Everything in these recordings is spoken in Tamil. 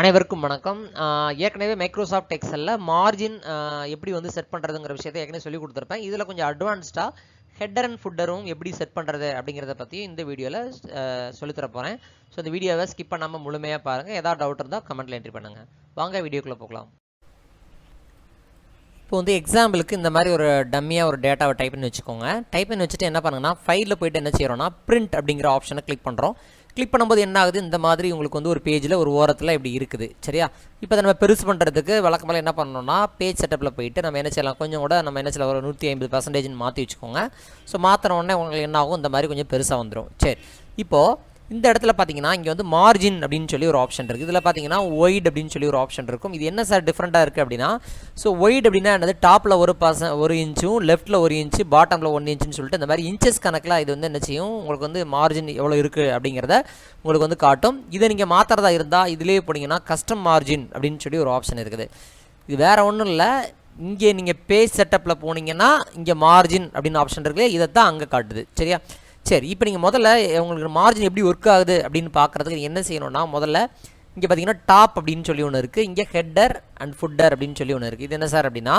அனைவருக்கும் வணக்கம். ஏற்கனவே மைக்ரோசாஃப்ட் எக்ஸலில் மார்ஜின் எப்படி வந்து செட் பண்ணுறதுங்கிற விஷயத்தை ஏற்கனவே சொல்லி கொடுத்துருப்பேன். இதில் கொஞ்சம் அட்வான்ஸ்டாக ஹெட்டர் அண்ட் ஃபுட்டரும் எப்படி செட் பண்ணுறது அப்படிங்கிறத பற்றி இந்த வீடியோவில் சொல்லித்தர போகிறேன் ஸோ இந்த வீடியோவை ஸ்கிப் பண்ணாமல் முழுமையாக பாருங்கள் ஏதாவது டவுட் இருந்தால் கமெண்ட்டில் என்ட்ரி பண்ணுங்கள் வாங்க வீடியோக்குள்ளே போகலாம். இப்போ வந்து எக்ஸாம்பிளுக்கு இந்த மாதிரி ஒரு டம்மியாக ஒரு டேட்டாவை டைப் பண்ணி வச்சுக்கோங்க. டைப் பண்ணி வச்சுட்டு என்ன பண்ணுங்கன்னா ஃபைலில் போயிட்டு என்ன செய்கிறோம்னா பிரிண்ட் அப்படிங்கிற ஆப்ஷனை கிளிக் பண்ணுறோம் கிளிக் பண்ணும்போது என்ன ஆகுது? இந்த மாதிரி உங்களுக்கு வந்து ஒரு பேஜில் ஒரு ஓரத்தில் இப்படி இருக்குது. சரியா? இப்போ அதை நம்ம பெருசு பண்ணுறதுக்கு வழக்கமாக என்ன பண்ணணும்னா பேஜ் செட்டப்பில் போயிட்டு நம்ம என்ன செய்யலாம்? கொஞ்சம் கூட நம்ம என்ன செய்யலாம்? ஒரு நூற்றி ஐம்பது பர்சன்டேஜ்னு மாற்றி வச்சுக்கோங்க. ஸோ மாற்றின உடனே உங்களுக்கு என்ன ஆகும்? இந்த மாதிரி கொஞ்சம் பெருசாக வந்துடும் சரி. இப்போது இந்த இடத்துல பார்த்தீங்கன்னா இங்கே வந்து மார்ஜின் அப்படின்னு சொல்லி ஒரு ஆப்ஷன் இருக்குது இதில் பார்த்தீங்கன்னா ஒயிட் அப்படின்னு சொல்லி ஒரு ஆப்ஷன் இருக்கும். இது என்ன சார் டிஃப்ரெண்ட்டாக இருக்குது அப்படின்னா ஸோ ஒயிட் அப்படின்னா என்னது? டாப்பில் ஒரு பர்சன் ஒரு இன்ச்சும் லெஃப்ட்டில் ஒரு இன்ச்சு பாட்டமில் ஒன் இன்ச்சுன்னு சொல்லிட்டு இந்த மாதிரி இன்ச்சஸ் கணக்கில் இது வந்து என்ன செய்யும்? உங்களுக்கு வந்து மார்ஜின் எவ்வளோ இருக்குது அப்படிங்கிறத உங்களுக்கு வந்து காட்டும். இதை நீங்கள் மாற்றுறதா இருந்தால் இதிலே போனீங்கன்னா கஸ்டம் மார்ஜின் அப்படின்னு சொல்லி ஒரு ஆப்ஷன் இருக்குது. இது வேறு ஒன்றும் இல்லை. இங்கே நீங்கள் பேஜ் செட்டப்பில் போனீங்கன்னா இங்கே மார்ஜின் அப்படின்னு ஆப்ஷன் இருக்குது இதை தான் அங்கே காட்டுது. சரியா? சரி இப்போ நீங்கள் முதல்ல உங்களுக்கு மார்ஜின் எப்படி ஒர்க் ஆகுது அப்படின்னு பார்க்குறதுக்கு என்ன செய்யணும்னா முதல்ல இங்கே பார்த்தீங்கன்னா டாப் அப்படின்னு சொல்லி ஒன்று இருக்குது இங்கே ஹெட்டர் அண்ட் ஃபுட்டர் அப்படின்னு சொல்லி ஒன்று இருக்குது இது என்ன சார் அப்படின்னா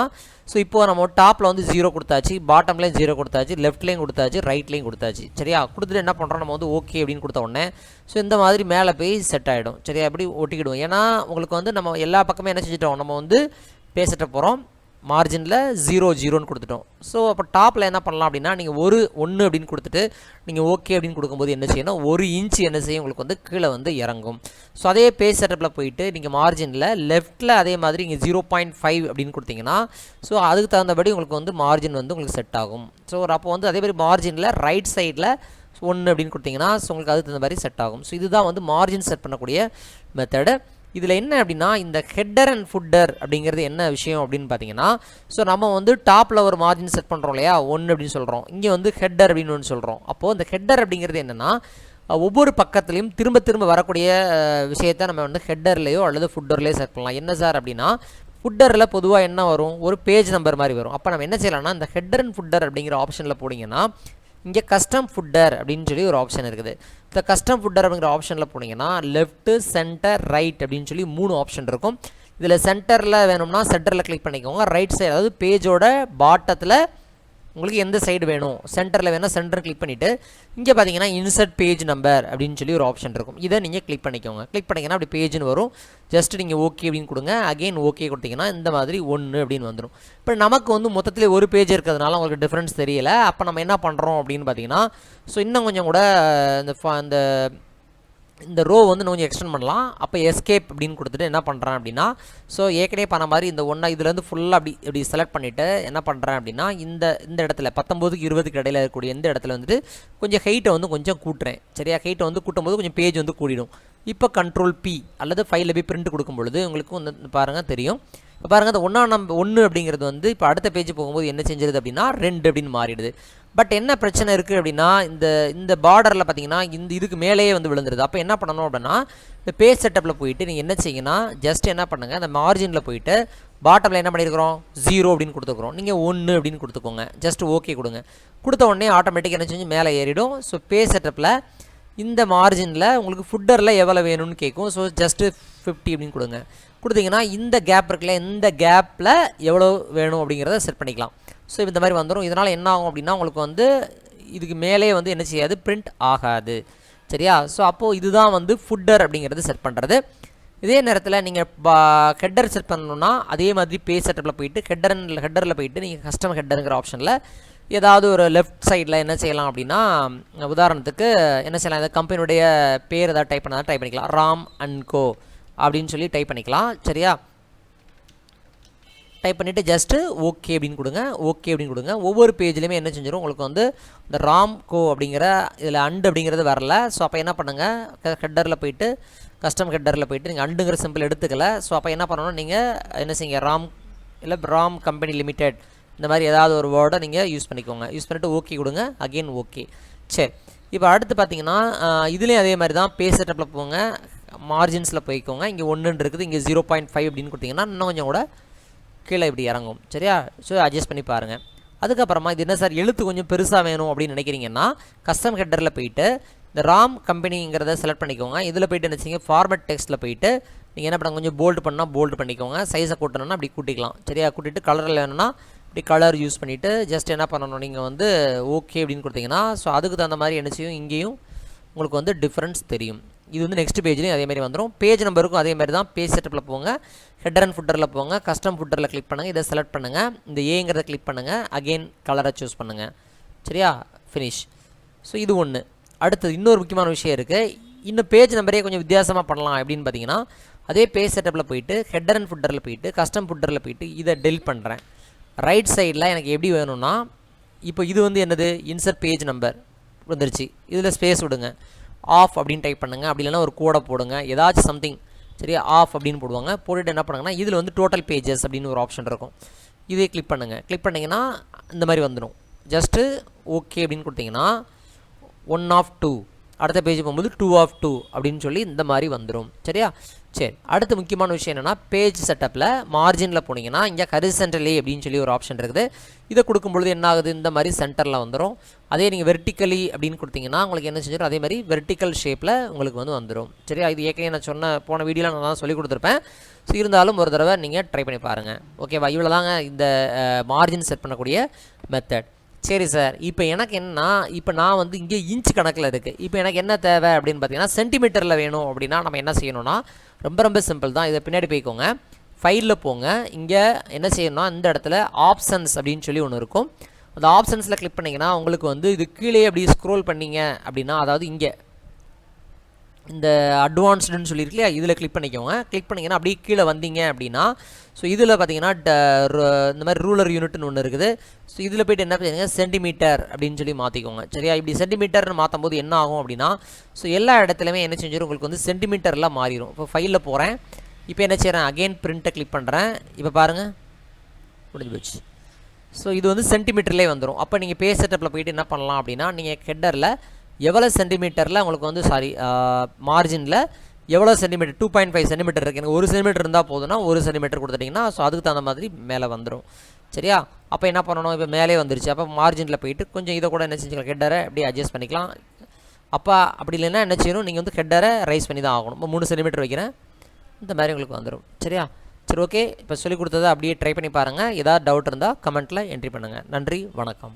ஸோ இப்போ நம்ம டாப்பில் வந்து ஜீரோ கொடுத்தாச்சு பாட்டம்லேயும் ஜீரோ கொடுத்தாச்சு லெஃப்ட்லேயும் கொடுத்தாச்சு ரைட்லேயும் கொடுத்தாச்சு. சரியா? கொடுத்துட்டு என்ன பண்ணுறோம் நம்ம வந்து ஓகே அப்படின்னு கொடுத்த உடனே ஸோ இந்த மாதிரி மேலே போய் செட் ஆகிடும் சரியா? எப்படி ஒட்டிக்கிடுவோம்? ஏன்னா உங்களுக்கு வந்து நம்ம எல்லா பக்கமே என்ன செஞ்சிட்டோம்? நம்ம வந்து பேசிட்ட போகிறோம் மார்ஜினில் ஜீரோ ஜீரோன்னு கொடுத்துட்டோம். ஸோ அப்போ டாப்பில் என்ன பண்ணலாம் அப்படின்னா நீங்கள் ஒரு ஒன்று அப்படின்னு கொடுத்துட்டு நீங்கள் ஓகே அப்படின்னு கொடுக்கும்போது என்ன செய்யணும்? ஒரு இன்ச் என்ன செய்யும்? உங்களுக்கு வந்து கீழே வந்து இறங்கும். ஸோ அதே பேஜ் செட்டப்பில் போயிட்டு நீங்கள் மார்ஜினில் லெஃப்ட்டில் அதே மாதிரி இங்கே ஜீரோ பாயிண்ட் ஃபைவ் அப்படின்னு கொடுத்தீங்கன்னா ஸோ அதுக்கு தகுந்தபடி உங்களுக்கு வந்து மார்ஜின் வந்து உங்களுக்கு செட் ஆகும். ஸோ அப்போ வந்து அதே மாதிரி மார்ஜினில் ரைட் சைடில் ஒன்று அப்படின்னு கொடுத்தீங்கன்னா ஸோ உங்களுக்கு அதுக்கு தகுந்த மாதிரி செட் ஆகும். ஸோ இதுதான் வந்து மார்ஜின் செட் பண்ணக்கூடிய மெத்தடு இதில் என்ன அப்படின்னா இந்த ஹெட்டர் அண்ட் ஃபுட்டர் அப்படிங்கிறது என்ன விஷயம் அப்படின்னு பார்த்தீங்கன்னா ஸோ நம்ம வந்து டாப்பில் ஒரு மார்ஜின் செட் பண்ணுறோம் இல்லையா? ஒன்று அப்படின்னு சொல்கிறோம் இங்கே வந்து ஹெட்டர் அப்படின்னு ஒன்று சொல்கிறோம் அப்போது இந்த ஹெட்டர் அப்படிங்கிறது என்னென்னா ஒவ்வொரு பக்கத்துலையும் திரும்ப திரும்ப வரக்கூடிய விஷயத்தை நம்ம வந்து ஹெட்டர்லேயோ அல்லது ஃபுட்டர்லேயோ செட் பண்ணலாம். என்ன சார் அப்படின்னா ஃபுட்டரில் பொதுவாக என்ன வரும்? ஒரு பேஜ் நம்பர் மாதிரி வரும். அப்போ நம்ம என்ன செய்யலாம்னா இந்த ஹெட்டர் அண்ட் ஃபுட்டர் அப்படிங்கிற ஆப்ஷனில் போனீங்கன்னா இங்கே கஸ்டம் ஃபுட்டர் அப்படின்னு சொல்லி ஒரு ஆப்ஷன் இருக்குது. இந்த கஸ்டம் ஃபுட்டர் அப்படிங்கிற ஆப்ஷனில் போனீங்கன்னா லெஃப்ட்டு சென்டர் ரைட் அப்படின்னு சொல்லி மூணு ஆப்ஷன் இருக்கும். இதில் சென்டரில் வேணும்னா சென்டரில் கிளிக் பண்ணிக்கோங்க. ரைட் சைடு அதாவது பேஜோட பாட்டத்தில் உங்களுக்கு எந்த சைடு வேணும்? சென்டரில் வேணால் சென்டர் கிளிக் பண்ணிவிட்டு இங்கே பார்த்தீங்கன்னா இன்சர்ட் பேஜ் நம்பர் அப்படின்னு சொல்லி ஒரு ஆப்ஷன் இருக்கும். இதை நீங்கள் கிளிக் பண்ணிக்கோங்க. கிளிக் பண்ணிங்கன்னா அப்படி பேஜ்னு வரும். ஜஸ்ட் நீங்கள் ஓகே அப்படின்னு கொடுங்க. அகெயின் ஓகே கொடுத்தீங்கன்னா இந்த மாதிரி ஒன்று அப்படின்னு வந்துடும் இப்போ நமக்கு வந்து மொத்தத்தில் ஒரு பேஜ் இருக்கிறதுனால உங்களுக்கு டிஃப்ரென்ஸ் தெரியலை. அப்போ நம்ம என்ன பண்ணுறோம் அப்படின்னு பார்த்தீங்கன்னா ஸோ இன்னும் கொஞ்சம் கூட இந்த இந்த இந்த ரோ வந்து இன்னும் கொஞ்சம் எக்ஸ்டெண்ட் பண்ணலாம். அப்போ எஸ்கேப் அப்படின்னு கொடுத்துட்டு என்ன பண்ணுறேன் அப்படின்னா ஸோ ஏற்கனவே பண்ண மாதிரி இந்த ஒன்றா இதுலேருந்து ஃபுல்லாக அப்படி இப்படி செலக்ட் பண்ணிவிட்டு என்ன பண்ணுறேன் அப்படின்னா இந்த இந்த இடத்துல பத்தொம்போதுக்கு இருபதுக்கு இடையில இருக்கக்கூடிய இந்த இடத்துல வந்துட்டு கொஞ்சம் ஹைட்டை வந்து கொஞ்சம் கூட்டுறேன். சரியா? ஹைட்டை வந்து கூட்டும்போது கொஞ்சம் பேஜ் வந்து கூடிடும். இப்போ கண்ட்ரோல் பி அல்லது ஃபைல் போய் பிரிண்ட் கொடுக்கும் பொழுது உங்களுக்கு வந்து பாருங்கள் தெரியும். இப்போ பாருங்கள் அந்த ஒன்றா நம்ப ஒன்று அப்படிங்கிறது வந்து இப்போ அடுத்த பேஜ் போகும்போது என்ன செஞ்சிருது அப்படின்னா ரெண்டு அப்படின்னு மாறிடுது. பட் என்ன பிரச்சனை இருக்குது அப்படின்னா இந்த இந்த பார்டரில் பார்த்தீங்கன்னா இந்த இதுக்கு மேலேயே வந்து விழுந்துருது. அப்போ என்ன பண்ணணும் அப்படின்னா இந்த பேஜ் செட்டப்பில் போயிட்டு நீங்கள் என்ன செய்யணும்னா ஜஸ்ட் என்ன பண்ணுங்கள் அந்த மார்ஜினில் போயிட்டு பாட்டமில் என்ன பண்ணியிருக்கிறோம் ஜீரோ அப்படின்னு கொடுத்துக்கிறோம் நீங்கள் ஒன்று அப்படின்னு கொடுத்துக்கோங்க. ஜஸ்ட் ஓகே கொடுங்க. கொடுத்த உடனே ஆட்டோமேட்டிக்காக என்ன செஞ்சு மேலே ஏறிடும். ஸோ பே செட்டப்பில் இந்த மார்ஜினில் உங்களுக்கு ஃபுட்டரில் எவ்வளோ வேணும்னு கேட்கும் ஸோ ஜஸ்ட்டு ஃபிஃப்டி அப்படின்னு கொடுங்க. கொடுத்தீங்கன்னா இந்த கேப் இருக்குல்ல இந்த கேப்பில் எவ்வளோ வேணும் அப்படிங்கிறத செட் பண்ணிக்கலாம். ஸோ இந்த மாதிரி வந்துடும் இதனால் என்ன ஆகும் அப்படின்னா உங்களுக்கு வந்து இதுக்கு மேலே வந்து என்ன செய்யாது? பிரிண்ட் ஆகாது. சரியா? ஸோ அப்போது இதுதான் வந்து ஃபுட்டர் அப்படிங்கிறது செட் பண்ணுறது இதே நேரத்தில் நீங்கள் ஹெட்டர் செட் பண்ணணுன்னா அதே மாதிரி பே செட்டப்பில் போயிட்டு ஹெட்டர் ஹெட்டரில் போயிட்டு நீங்கள் கஸ்டம் ஹெட்டருங்கிற ஆப்ஷனில் ஏதாவது ஒரு லெஃப்ட் சைடில் என்ன செய்யலாம் அப்படின்னா உதாரணத்துக்கு என்ன செய்யலாம் இந்த கம்பெனியுடைய பேர் ஏதாவது டைப் பண்ணால் டைப் பண்ணிக்கலாம். ராம் அண்ட் கோ அப்படின்னு சொல்லி டைப் பண்ணிக்கலாம். சரியா? டைப் பண்ணிவிட்டு ஜஸ்ட்டு ஓகே அப்படின்னு கொடுங்க. ஓகே அப்படின்னு கொடுங்க. ஒவ்வொரு பேஜ்லேயுமே என்ன செஞ்சிடும் உங்களுக்கு வந்து இந்த ராம் கோ அப்படிங்கிற இதில் அண்டு அப்படிங்கிறது வரல. ஸோ அப்போ என்ன பண்ணுங்கள் ஹெட்டரில் போயிட்டு கஸ்டம் ஹெட்டரில் போயிட்டு நீங்கள் அண்டுங்கிற சிம்பிள் எடுத்துக்கல. ஸோ அப்போ என்ன பண்ணணும்? நீங்கள் என்ன செய்யுங்க? ராம் இல்லை ராம் கம்பெனி லிமிடெட் இந்த மாதிரி ஏதாவது ஒரு வேர்டை நீங்கள் யூஸ் பண்ணிக்கோங்க. யூஸ் பண்ணிவிட்டு ஓகே கொடுங்க. அகெயின் ஓகே சரி. இப்போ அடுத்து பார்த்தீங்கன்னா இதுலேயும் அதே மாதிரி தான் பேசுகிறப்பில் போங்க. மார்ஜின்ஸில் போய்க்கோங்க. இங்கே ஒன்றுன்னு இருக்குது. இங்கே ஜீரோ பாயிண்ட் ஃபைவ் அப்படின்னு கொடுத்தீங்கன்னா இன்னும் கொஞ்சம் கூட கீழே இப்படி இறங்கும். சரியா? ஸோ அட்ஜஸ்ட் பண்ணி பாருங்கள் அதுக்கப்புறமா இது என்ன சார்? எழுத்து கொஞ்சம் பெருசாக வேணும் அப்படின்னு நினைக்கிறீங்கன்னா கஸ்டம் ஹெட்டரில் போயிட்டு இந்த ராம் கம்பெனிங்கிறத செலக்ட் பண்ணிக்கோங்க. இதில் போயிட்டு என்ன செய்யுங்க? ஃபார்மட் டெக்ஸ்ட்டில் போயிட்டு நீங்கள் என்ன பண்ணுங்க கொஞ்சம் போல்டு பண்ணால் போல்டு பண்ணிக்கோங்க. சைஸை கூட்டணும்னா அப்படி கூட்டிக்கலாம். சரியா? கூட்டிட்டு கலரில் வேணும்னா இப்படி கலர் யூஸ் பண்ணிவிட்டு ஜஸ்ட் என்ன பண்ணணும்? நீங்கள் வந்து ஓகே அப்படின்னு கொடுத்தீங்கன்னா ஸோ அதுக்கு தகுந்த மாதிரி என்ன செய்யும் இங்கேயும் உங்களுக்கு வந்து டிஃப்ரென்ஸ் தெரியும். இது வந்து நெக்ஸ்ட் பேஜ்லேயும் அதே மாதிரி வந்துடும் பேஜ் நம்பருக்கும் அதே மாதிரி தான். பேஜ் செட்டப்பில் போங்க. ஹெட்டர் அண்ட் ஃபுட்டரில் போங்க. கஸ்டம் ஃபுட்டரில் கிளிக் பண்ணுங்கள் இதை செலக்ட் பண்ணுங்கள் இந்த ஏங்கிறத கிளிக் பண்ணுங்கள் அகெயின் கலரை சூஸ் பண்ணுங்கள் சரியா? ஃபினிஷ் ஸோ இது ஒன்று அடுத்தது இன்னொரு முக்கியமான விஷயம் இருக்குது இன்னும் பேஜ் நம்பரே கொஞ்சம் வித்தியாசமாக பண்ணலாம் அப்படின்னு பார்த்தீங்கன்னா அதே பேஜ் செட்டப்பில் போயிட்டு ஹெட்டர் அண்ட் ஃபுட்டரில் போயிட்டு கஸ்டம் ஃபுட்டரில் போயிட்டு இதை டெலிட் பண்ணுறேன் ரைட் சைடில் எனக்கு எப்படி வேணும்னா இப்போ இது வந்து என்னது? இன்சர்ட் பேஜ் நம்பர் வந்துருச்சு. இதில் ஸ்பேஸ் விடுங்க. ஆஃப் அப்படின்னு டைப் பண்ணுங்கள் அப்படி இல்லைன்னா ஒரு கோடை போடுங்க. ஏதாச்சும் சம்திங் சரியா? ஆஃப் அப்படின்னு போடுவாங்க. போட்டுட்டு என்ன பண்ணுங்கன்னா இதில் வந்து டோட்டல் பேஜஸ் அப்படின்னு ஒரு ஆப்ஷன் இருக்கும். இதே கிளிக் பண்ணுங்கள் கிளிக் பண்ணிங்கன்னா இந்த மாதிரி வந்துடும் ஜஸ்ட்டு ஓகே அப்படின்னு கொடுத்தீங்கன்னா ஒன் ஆஃப் டூ அடுத்த பேஜ் போகும்போது டூ ஆஃப் டூ அப்படின்னு சொல்லி இந்த மாதிரி வந்துடும் சரியா? சரி அடுத்து முக்கியமான விஷயம் என்னென்னா பேஜ் செட்டப்பில் மார்ஜினில் போனீங்கன்னா இங்கே ஹரிசென்டலி அப்படின்னு சொல்லி ஒரு ஆப்ஷன் இருக்குது. இதை கொடுக்கும்பொழுது என்ன ஆகுது? இந்த மாதிரி சென்டரில் வந்துடும் அதே நீங்கள் வெர்டிக்கலி அப்படின்னு கொடுத்தீங்கன்னா உங்களுக்கு என்ன செஞ்சிடும் அதே மாதிரி வெர்டிக்கல் ஷேப்பில் உங்களுக்கு வந்து வந்துடும் சரியா? இது ஏற்கனவே நான் சொன்ன போன வீடியோவில் நான் தான் சொல்லி கொடுத்துருப்பேன். ஸோ இருந்தாலும் ஒரு தடவை நீங்கள் ட்ரை பண்ணி பாருங்கள் ஓகேவா இவ்வளோ தாங்க இந்த மார்ஜின் செட் பண்ணக்கூடிய மெத்தட் சரி சார். இப்போ எனக்கு என்ன இப்போ நான் வந்து இங்கே இன்ச் கணக்கில் இருக்குது இப்போ எனக்கு என்ன தேவை அப்படின்னு பார்த்தீங்கன்னா சென்டிமீட்டரில் வேணும் அப்படின்னா நம்ம என்ன செய்யணும்னா ரொம்ப ரொம்ப சிம்பிள் தான். இதை பின்னாடி போய்க்கோங்க. ஃபைலில் போங்க. இங்கே என்ன செய்யணும்னா இந்த இடத்துல ஆப்ஷன்ஸ் அப்படின்னு சொல்லி ஒன்று இருக்கும். அந்த ஆப்ஷன்ஸில் கிளிக் பண்ணிங்கன்னா உங்களுக்கு வந்து இது கீழே அப்படி ஸ்க்ரோல் பண்ணீங்க அப்படின்னா அதாவது இங்கே இந்த அட்வான்ஸ்டுன்னு சொல்லியிருக்கு இல்லையா இதில் கிளிக் பண்ணிக்கோங்க. கிளிக் பண்ணிங்கன்னா அப்படியே கீழே வந்தீங்க அப்படின்னா ஸோ இதில் பார்த்தீங்கன்னா ட- இந்த மாதிரி ரூலர் யூனிட்னு ஒன்று இருக்குது. ஸோ இதில் போயிட்டு என்ன பண்ணுங்க சென்டிமீட்டர் அப்படின்னு சொல்லி மாற்றிக்கோங்க சரியா? இப்படி சென்டிமீட்டர்னு மாற்றும் போது என்ன ஆகும் அப்படின்னா ஸோ எல்லா இடத்துலையுமே என்ன செஞ்சிடும் உங்களுக்கு வந்து சென்டிமீட்டர்லாம் மாறிடும் இப்போ ஃபைலில் போகிறேன் இப்போ என்ன செய்கிறேன் அகைன் பிரிண்ட்டை கிளிக் பண்ணுறேன் இப்போ பாருங்கள் முடிஞ்சு போச்சு. ஸோ இது வந்து சென்டிமீட்டர்லேயே வந்துடும் அப்போ நீங்கள் பே செட்டப்பில் போயிட்டு என்ன பண்ணலாம் அப்படின்னா நீங்கள் ஹெட்டரில் எவ்வளோ சென்டிமீட்டரில் உங்களுக்கு வந்து சாரி மார்ஜினில் எவ்வளோ centimetre two point five centimetre இருக்குது எனக்கு ஒரு சென்டிமீட்டர் இருந்தால் போதும்னா ஒரு சென்டிமீட்டர் கொடுத்துட்டிங்கன்னா ஸோ அதுக்கு தகுந்த மாதிரி மேலே வந்துடும் சரியா? அப்போ என்ன பண்ணணும்? இப்போ மேலே வந்துருச்சு. அப்போ மார்ஜினில் போயிட்டு கொஞ்சம் இதை கூட என்ன செஞ்சுக்கலாம் ஹெட்டரை அப்படியே அட்ஜஸ்ட் பண்ணிக்கலாம். அப்போ அப்படி இல்லைன்னா என்ன செய்யணும்? நீங்கள் வந்து ஹெட்டரை ரைஸ் பண்ணி தான் ஆகணும். இப்போ மூணு சென்டிமீட்டர் வைக்கிறேன். இந்த மாதிரி உங்களுக்கு வந்துடும் சரியா? சரி ஓகே இப்போ சொல்லிக் கொடுத்ததை அப்படியே ட்ரை பண்ணி பாருங்கள் ஏதாவது டவுட் இருந்தால் கமெண்ட்டில் என்ட்ரி பண்ணுங்கள் நன்றி வணக்கம்.